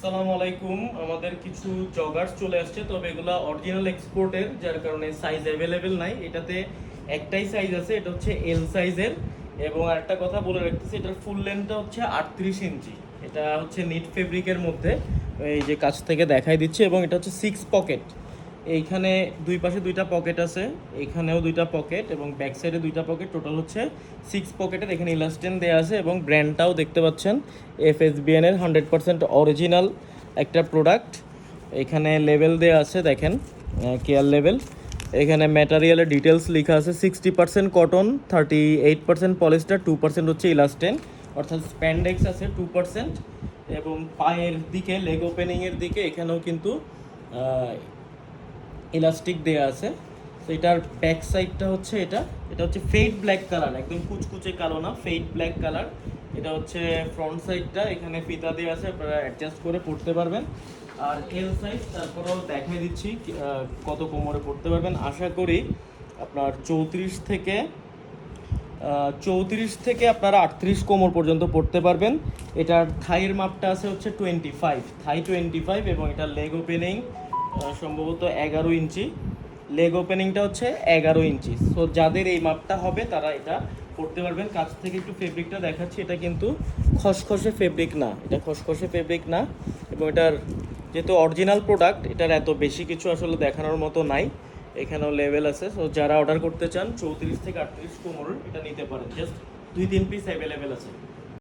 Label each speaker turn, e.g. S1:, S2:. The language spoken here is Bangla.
S1: আসসালামু আলাইকুম। আমাদের কিছু জগার্স চলে আসছে, তবে এগুলা অরিজিনাল এক্সপোর্টের যার কারণে সাইজ অ্যাভেলেবেল নাই। এটাতে একটাই সাইজ আছে, এটা হচ্ছে এল সাইজের এবং আরেকটা কথা বলে রাখতেছি, এটার ফুল লেন্থটা হচ্ছে আটত্রিশ ইঞ্চি। এটা হচ্ছে নিট ফেব্রিকের মধ্যে, এই যে কাছ থেকে দেখাই দিচ্ছে, এবং এটা হচ্ছে সিক্স পকেট এইখানে দুই পাশে দুইটা পকেট আছে, এইখানেও দুইটা পকেট এবং ব্যাক সাইডে দুইটা পকেট। টোটাল হচ্ছে সিক্স পকেটের এখানে ইলাস্টেন দেওয়া আছে এবং ব্র্যান্ডটাও দেখতে পাচ্ছেন। এফ এস এর হান্ড্রেড পার্সেন্ট অরিজিনাল একটা প্রোডাক্ট এখানে লেভেল দেওয়া আছে, দেখেন কেয়ার লেভেল এখানে ম্যাটারিয়ালের ডিটেলস লেখা আছে sixty percent cotton thirty eight percent polyester two percent হচ্ছে ইলাস্টেন অর্থাৎ স্প্যান্ডেক্স আছে টু পার্সেন্ট এবং পায়ের দিকে লেগ ওপেনিংয়ের দিকে, এখানেও কিন্তু ইলাস্টিক দেয়া আছে। তো এটার ব্যাক সাইডটা হচ্ছে এটা। এটা হচ্ছে ফেড ব্ল্যাক কালার একদম কুচকুচে কালো না ফেড ব্ল্যাক কালার এটা হচ্ছে ফ্রন্ট সাইডটা এখানে ফিতা দেওয়া আছে, আপনারা অ্যাডজাস্ট করে পড়তে পারবেন। আর এল সাইজ তারপরেও দেখাই দিচ্ছি কত কোমরে পড়তে পারবেন। আশা করি আপনার চৌত্রিশ থেকে চৌত্রিশ থেকে আপনারা আটত্রিশ কোমর পর্যন্ত পড়তে পারবেন। এটার থাইয়ের মাপটা আছে হচ্ছে twenty five thigh twenty five এবং এটার লেগ ওপেনিং সম্ভবত এগারো ইঞ্চি। লেগ ওপেনিংটা হচ্ছে এগারো ইঞ্চি। সো যাদের এই মাপটা হবে, তারা এটা পড়তে পারবেন। কাছ থেকে একটু ফেব্রিকটা দেখাচ্ছি। এটা কিন্তু খসখসে ফেব্রিক না। এটা খসখসে ফেব্রিক না। এবং এটার যেহেতু অরিজিনাল প্রোডাক্ট এটার এত বেশি কিছু আসলে দেখানোর মতো নাই। এখানেও লেভেল আছে। সো যারা অর্ডার করতে চান, চৌত্রিশ থেকে আটত্রিশ কোমর এটা নিতে পারেন। জাস্ট দুই, তিন পিস অ্যাভেলেবেল আছে।